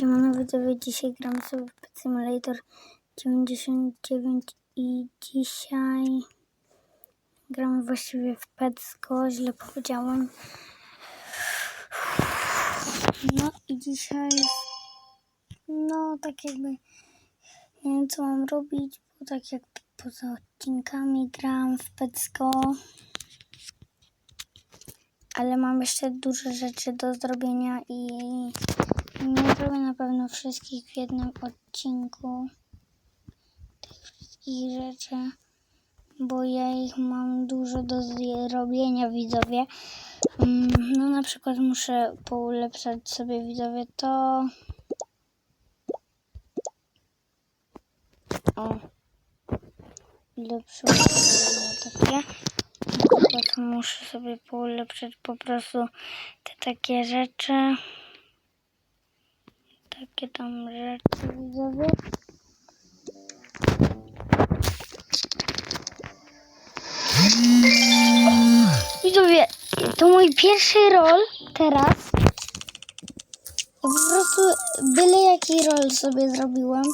Siemano widzowie, dzisiaj gramy sobie w Pet Simulator 99 i dzisiaj gramy właściwie w Petsco, źle powiedziałem. No i dzisiaj, no tak jakby nie wiem co mam robić, bo tak jak poza odcinkami gram w Petsco. Ale mam jeszcze dużo rzeczy do zrobienia i nie zrobię na pewno wszystkich w jednym odcinku. Tych wszystkich rzeczy, bo ja ich mam dużo do zrobienia, widzowie. Mm, No na przykład muszę poulepszać sobie, widzowie, to... O. Lepsze takie. Muszę sobie poulepszyć po prostu te takie rzeczy. Takie tam rzeczy widzowie. Widzowie, to mój pierwszy rol teraz. Po prostu byle jaki rol sobie zrobiłem.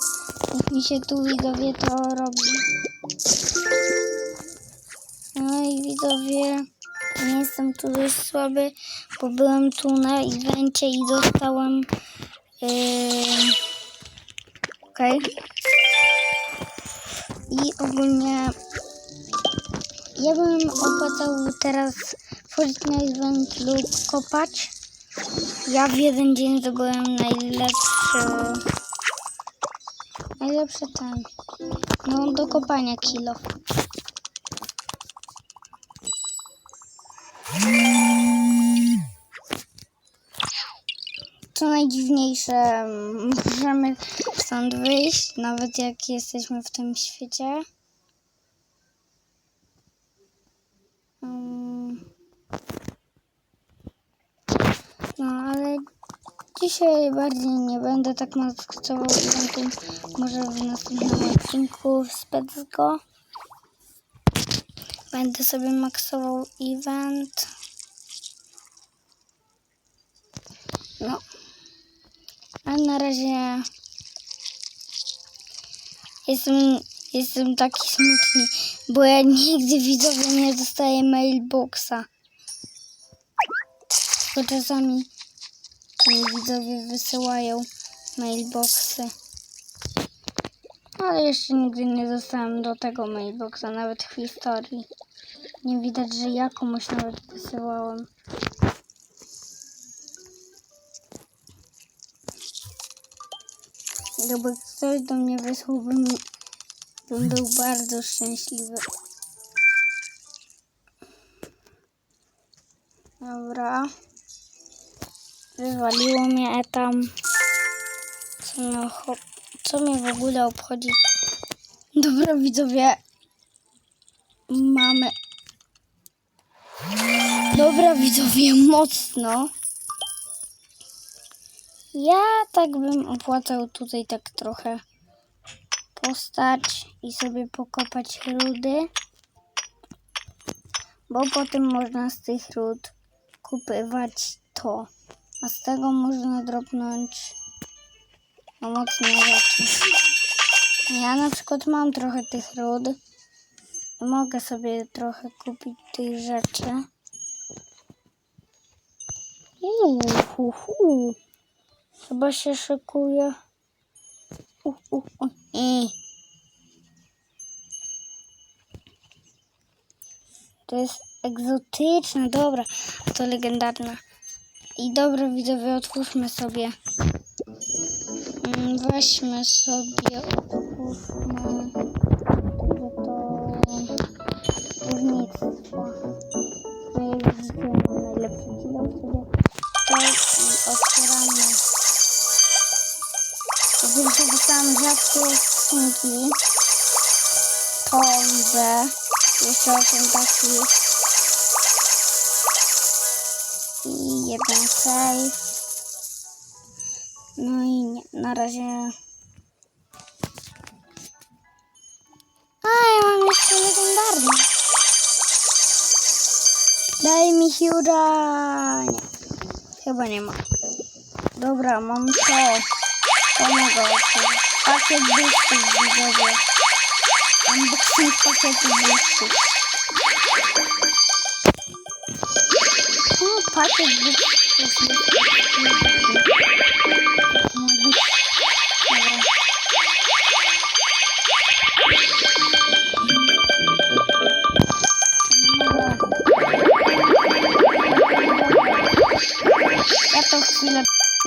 Jak mi się tu widzowie to robi. No i widzowie, nie jestem tu dość słaby, bo byłem tu na evencie i dostałem. Yy... Okej. I ogólnie ja bym opłacał teraz wchodzić na event lub kopać. Ja w jeden dzień zdobyłem najlepszy. Najlepszy ten. No do kopania kilo. Najdziwniejsze, możemy stąd wyjść, nawet jak jesteśmy w tym świecie. Mm. No, ale dzisiaj bardziej nie będę tak maksował eventu. Może w następnym odcinku z Petsgo. Będę sobie maksował event. No. A na razie jestem, jestem taki smutny, bo ja nigdy widzowie nie dostaję mailboxa. Bo czasami mi widzowie wysyłają mailboxy. Ale jeszcze nigdy nie dostałem do tego mailboxa, nawet w historii. Nie widać, że ja komuś nawet wysyłałem. Gdyby ktoś do mnie wysłał, bym, bym był bardzo szczęśliwy. Dobra. Wywaliło mnie tam. Co cho- co mnie w ogóle obchodzi? Dobra, widzowie. Mamy. Dobra, widzowie, mocno. Ja tak bym opłacał tutaj tak trochę postać i sobie pokopać rudy. Bo potem można z tych ród kupywać to. A z tego można dropnąć mocne rzeczy. Ja na przykład mam trochę tych ród. I mogę sobie trochę kupić tych rzeczy. Uuu. Chyba się szykuje. Uh, uh. I. To jest egzotyczne, dobra. To legendarna. I dobra, widzowie, otwórzmy sobie. Mm, Weźmy sobie, otwórzmy. To różnictwo. No jak widzicie, mam najlepszy kilo rzadkie skrzynki. To. Jeszcze osiem takich. I jeden safe. No i nie, na razie... A, ja mam jeszcze legendarny. Daj mi Hiura. Nie. Chyba nie ma. Dobra, mam to. To mogę otworzyć. Pakiet boostów widzowie. Unboxing pakietu boostów. O, pakiet boostów. Ma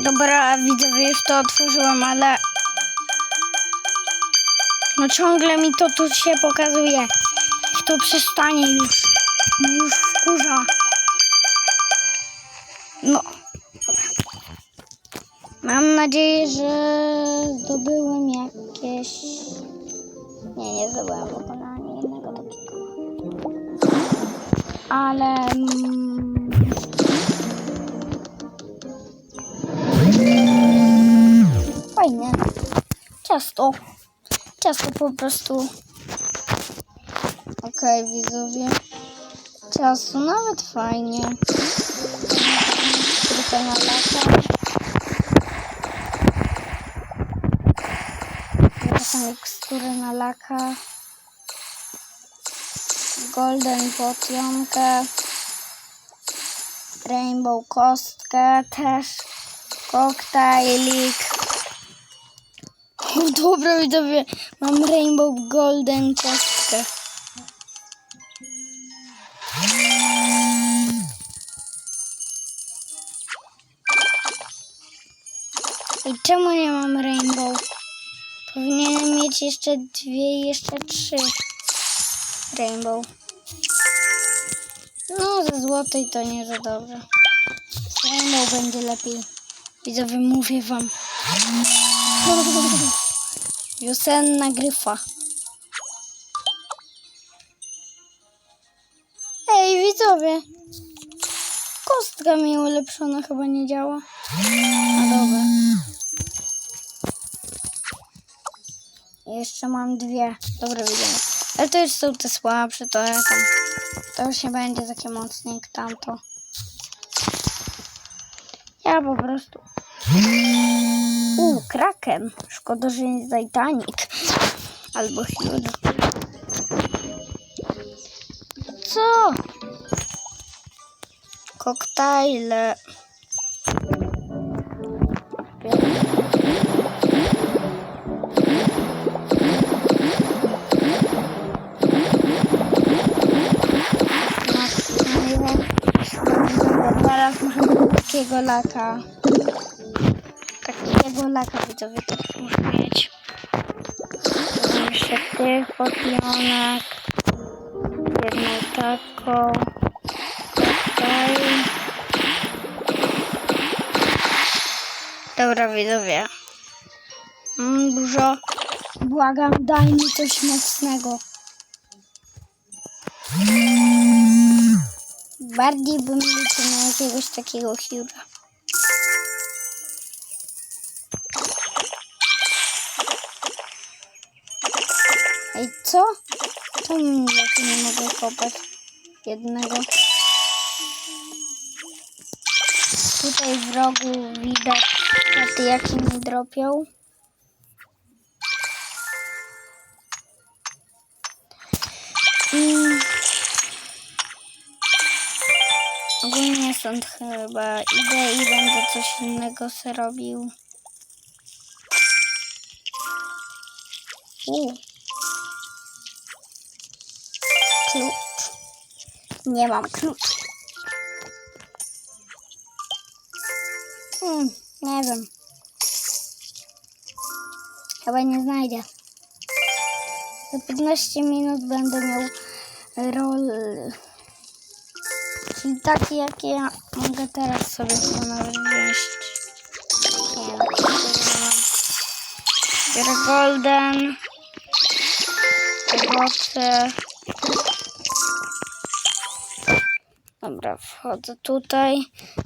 Dobra, widzowie, już to otworzyłam, ale. No ciągle mi to tu się pokazuje. Niech to przestanie już. Już wkurza. No. Mam nadzieję, że zdobyłem jakieś. Nie, nie zdobyłem w ogóle ani jednego takiego. Ale. Mm, Fajnie. Ciasto. Ciasto po prostu. Okej, widzowie. Ciasto nawet fajnie. Tylko na lata. Trochę mikstury na laka. Golden potionkę. Rainbow kostkę też. Koktajlik. O, dobra widzowie, mam Rainbow Golden kostkę. I czemu nie mam Rainbow? Powinienem mieć jeszcze dwie i jeszcze trzy Rainbow. No, ze złotej to nie za dobrze. Z Rainbow będzie lepiej. Widzowie, mówię wam. Wiosenna gryfa. Ej, widzowie. Kostka mi ulepszona chyba nie działa. A dobra. Jeszcze mam dwie. Dobra, widzimy. Ale to już są te słabsze, to ja tam. To już nie będzie takie mocne jak tamto. Ja po prostu. U, Kraken. Szkoda, że nie Titanic. Albo Huge. Co? Koktajle. Teraz możemy takiego laka. Takiego laka widzowie też muszę mieć. Jeszcze tych potionek. Jedną taką. Tutaj. Dobra widzowie. Mam dużo. Błagam, daj mi coś mocnego. Bardziej bym liczył na jakiegoś takiego Hugh'a. Czemu ja tu nie mogę kopać jednego? Tutaj w rogu widać karty, jakie mi dropią. Mm. Ogólnie stąd chyba idę i będę coś innego se robił. Nie mam klucz. Hmm, nie wiem. Chyba nie znajdę. Za 15 minut będę miał rol. Czyli takie, jakie ja mogę teraz sobie chyba nawet wziąć. To. Biorę golden. Owoce. Dobra, wchodzę tutaj.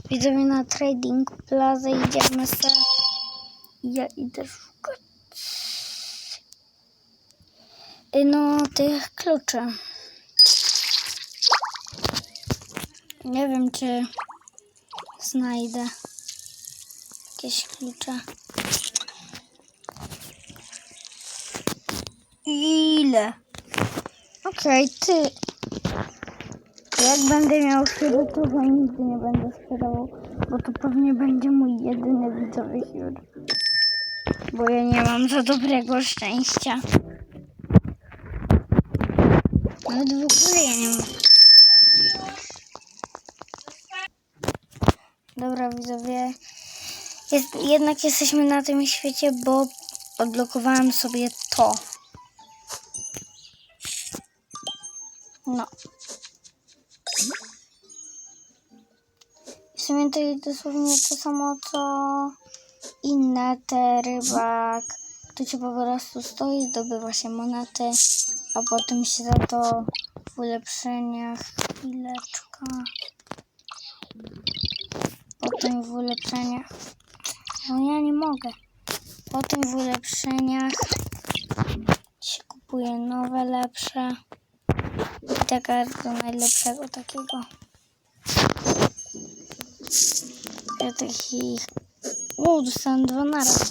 Widzę mnie na Trading Plaza. Idziemy se. Ja idę szukać. Y, no, tych kluczy. Nie wiem, czy znajdę jakieś klucze. Ile? Okej, okay, ty. Jak będę miał chwilę, to go nigdy nie będę sprzedawał, bo to pewnie będzie mój jedyny widzowy chwil. Bo ja nie mam za dobrego szczęścia. Nawet w ogóle ja nie mam. Dobra, widzowie. Jest, jednak jesteśmy na tym świecie, bo odblokowałem sobie to. No. Jest dosłownie to samo, co inne te rybak. Tu się po prostu stoi, zdobywa się monety, a potem się za to w ulepszeniach chwileczka. Potem w ulepszeniach. No ja nie mogę. Potem w ulepszeniach się kupuje nowe, lepsze. I taka do najlepszego takiego. Ja takich... O, dostałem dwa naraz.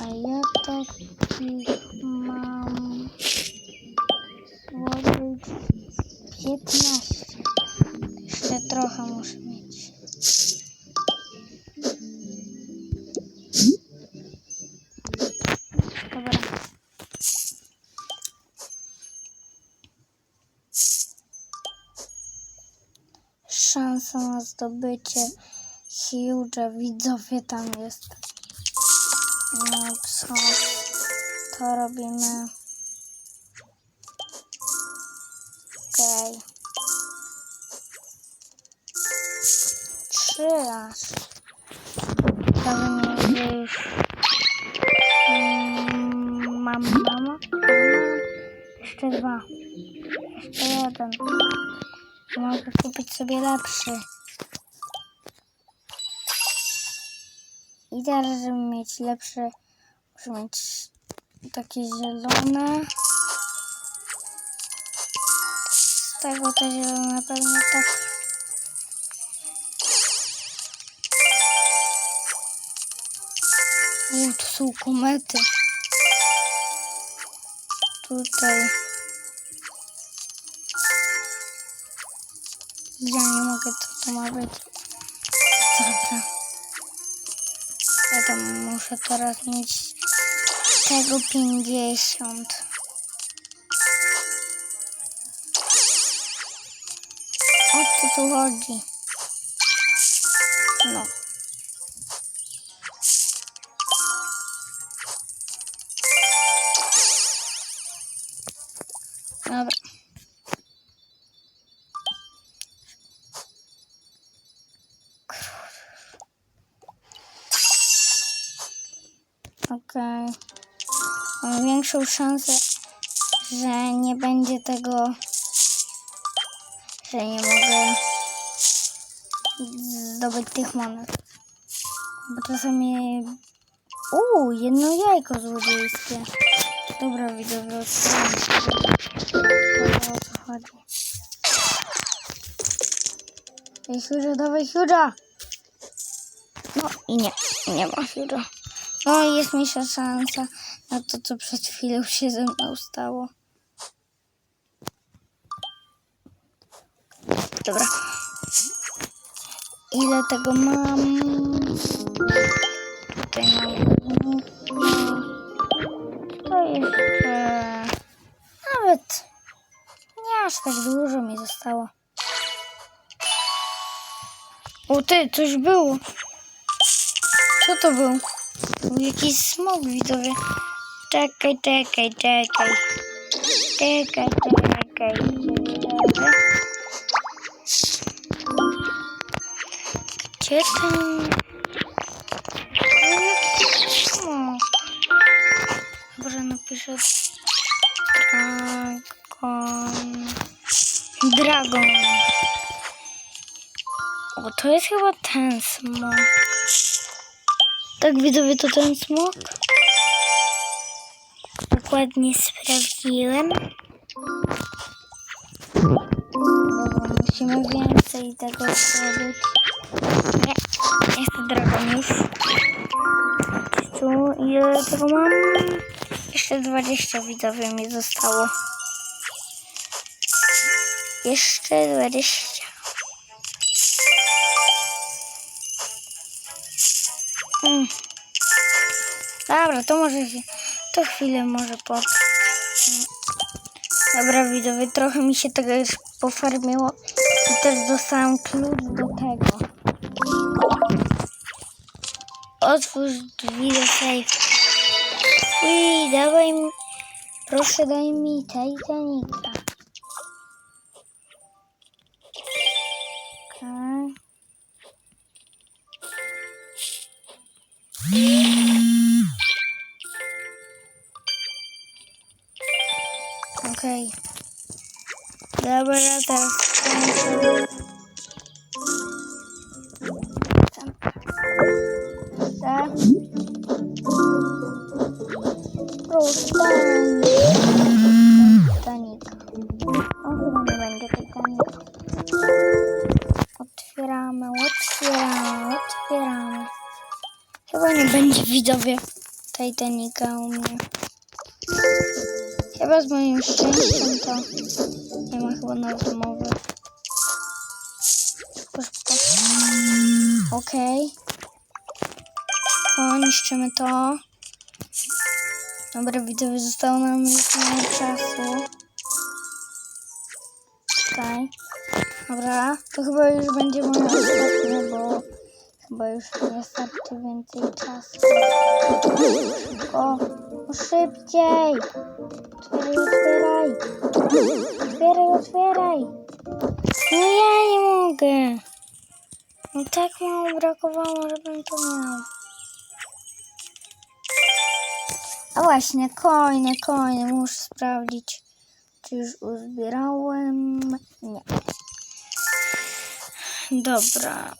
A ja takich mam... Złożyć 15. Jeszcze trochę muszę mieć. Szansa na zdobycie huge widzowie tam jest. No co? To robimy. Okej. Trzy aż. Prawie nie już. Mm, Mam mama. Jeszcze dwa. Jeszcze jeden. Mogę kupić sobie lepszy. I teraz, żeby mieć lepszy, muszę mieć takie zielone. Z tego to zielone pewnie tak. U, to są komety. Tutaj. Ja nie mogę, to ma być. Dobra. Ja tam muszę teraz mieć tego 50. O co tu chodzi? No. Większą szansę, że nie będzie tego, że nie mogę zdobyć tych monet. Bo czasami... Uuu, jedno jajko złodziejskie. Dobra, widzowie. Dobra, o co chodzi. Ej, Hiudzia, dawaj Hiudzia! No i nie, nie ma Hiudzia. No i jest mniejsza szansa na to, co przed chwilą się ze mną stało. Dobra. Ile tego mam? Tutaj mam. To jeszcze. Nawet. Nie aż tak dużo mi zostało. O ty, coś było. Co to był? Był jakiś smok widzowie. Czekaj, czekaj, czekaj. Czekaj, czekaj. widzowie. Gdzie ten... Może napiszę... Dragon... Dragon. O, to jest chyba ten smok. Tak, widzowie, to ten smok. Dokładnie sprawdziłem. Musimy więcej tego zrobić. Nie, jest to już. Tu ile tego mam? Jeszcze 20 widzowie mi zostało. Jeszcze 20. Mm. Dobra, to może się, to chwilę może po. Dobra, widzowie, trochę mi się tego już pofarmiło i też dostałam klucz do tego. Otwórz drzwi do safe. Uj, dawaj mi, proszę daj mi Titanica. Okej. Dobra, teraz. Tak. Proszę, Titanic. On chyba nie będzie Titanic. Otwieramy, otwieramy, otwieramy. Chyba nie będzie widzowie Titanica u mnie. Chyba z moim szczęściem to mowy. Proszę, proszę. Okej. O, niszczymy to. Dobra, widzowie, zostało nam już mało czasu. Tutaj. Dobra, to chyba już będzie bo chyba już nie starczy więcej czasu. Szybko, no szybciej! Otwieraj, otwieraj! Otwieraj, otwieraj! No ja nie mogę! No tak mało brakowało, żebym to miał. A właśnie, coiny, coiny, muszę sprawdzić, czy już uzbierałem. Nie. Dobra.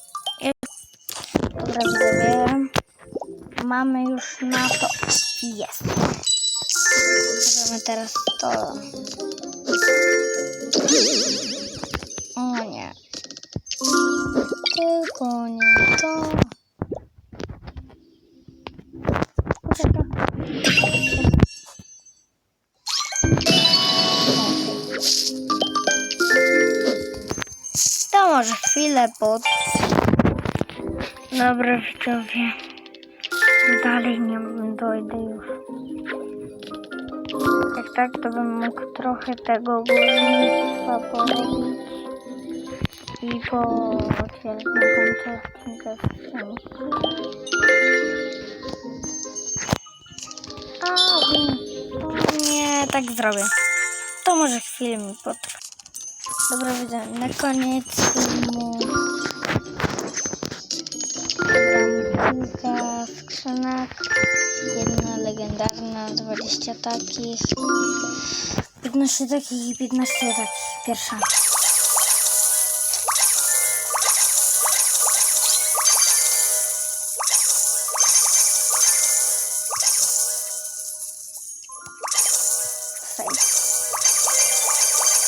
Dobra. Mamy już na to. Jest. Możemy teraz to. O nie. Tylko nie to. To może chwilę pod. Dobra, widzowie. Dalej nie dojdę już. Jak tak, to bym mógł trochę tego górnictwa porobić. I po końcu odcinka nie, tak zrobię. To może chwilę mi potrwa. Dobra, widzę, na koniec filmu kilka skrzynek. Jedna legendarna, 20 takich. 15 takich i 15 takich. Pierwsza.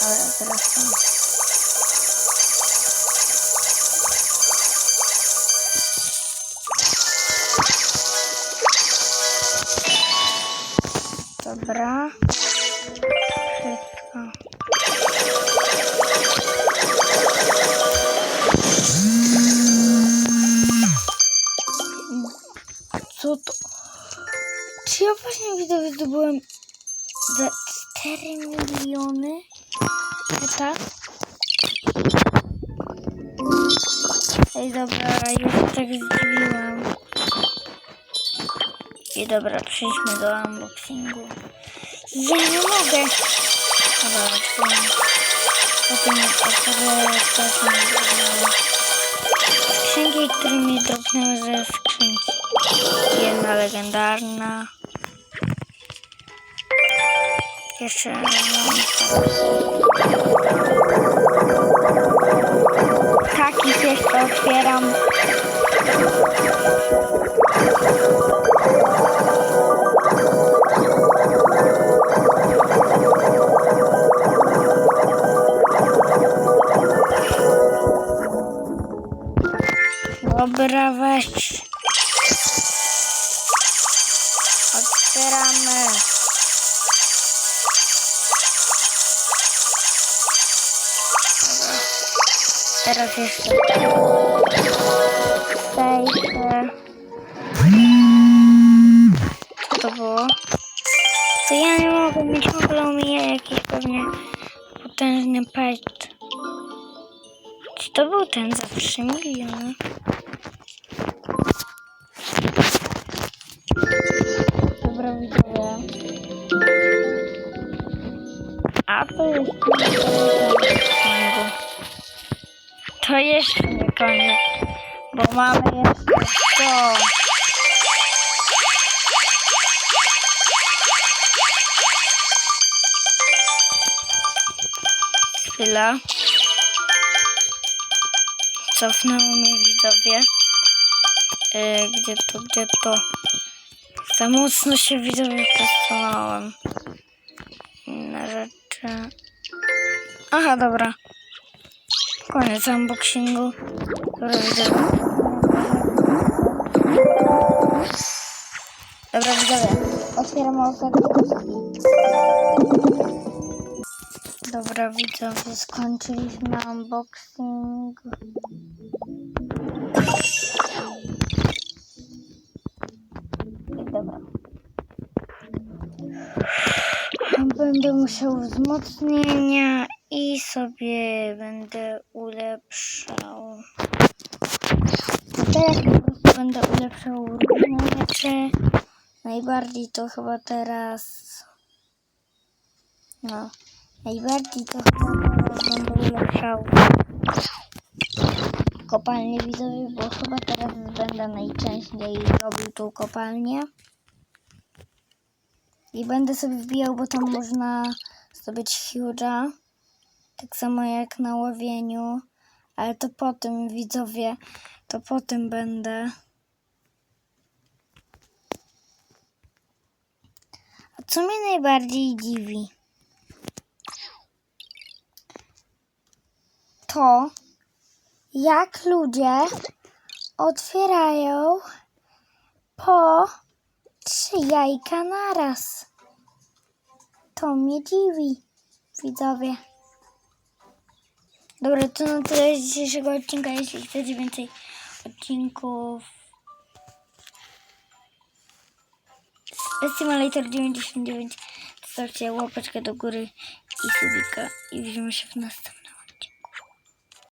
Ale teraz tam. Zdobyłem za 4 miliony? Tak? Ej, dobra, już tak zdziwiłam. I dobra, przejdźmy do unboxingu. Ja nie mogę! Dobra, otwieram. Potem otworzę ostatnią skrzynki, które mi dropnęły ze skrzynki. Jedna legendarna. Jeszcze mam jeszcze otwieram. Dobra, weź. Otwieramy. Teraz jeszcze. Sejdę. Co to było? To ja nie mogę mieć ogóle omija jakiś pewnie potężny patch. Czy to był ten za 3 miliony? Dobra, widzowie. A to jest. To jeszcze nie koniec, bo mamy jeszcze to. Chwila. Cofnęło mnie widzowie. E, gdzie to, gdzie to? Za mocno się widzowie przesunąłem. Inne rzeczy. Aha, dobra. Koniec unboxingu. Dobra, widzowie. Otwieramy ofertę. Dobra, widzowie, skończyliśmy unboxing. Dobra. Będę musiał wzmocnienia i sobie będę ulepszał. Teraz będę ulepszał różne rzeczy. Najbardziej to chyba teraz. No. Najbardziej to chyba teraz będę ulepszał kopalnię widzowie, bo chyba teraz będę najczęściej robił tą kopalnię. I będę sobie wbijał, bo tam można zdobyć huge'a. Tak samo jak na łowieniu. Ale to po tym widzowie, to po tym będę. A co mnie najbardziej dziwi? To jak ludzie otwierają po trzy jajka naraz. To mnie dziwi, widzowie. Dobra, to na tyle z dzisiejszego odcinka. Jeśli chcecie więcej odcinków z Simulator 99, to stawcie łapeczkę do góry i subika i widzimy się w następnym.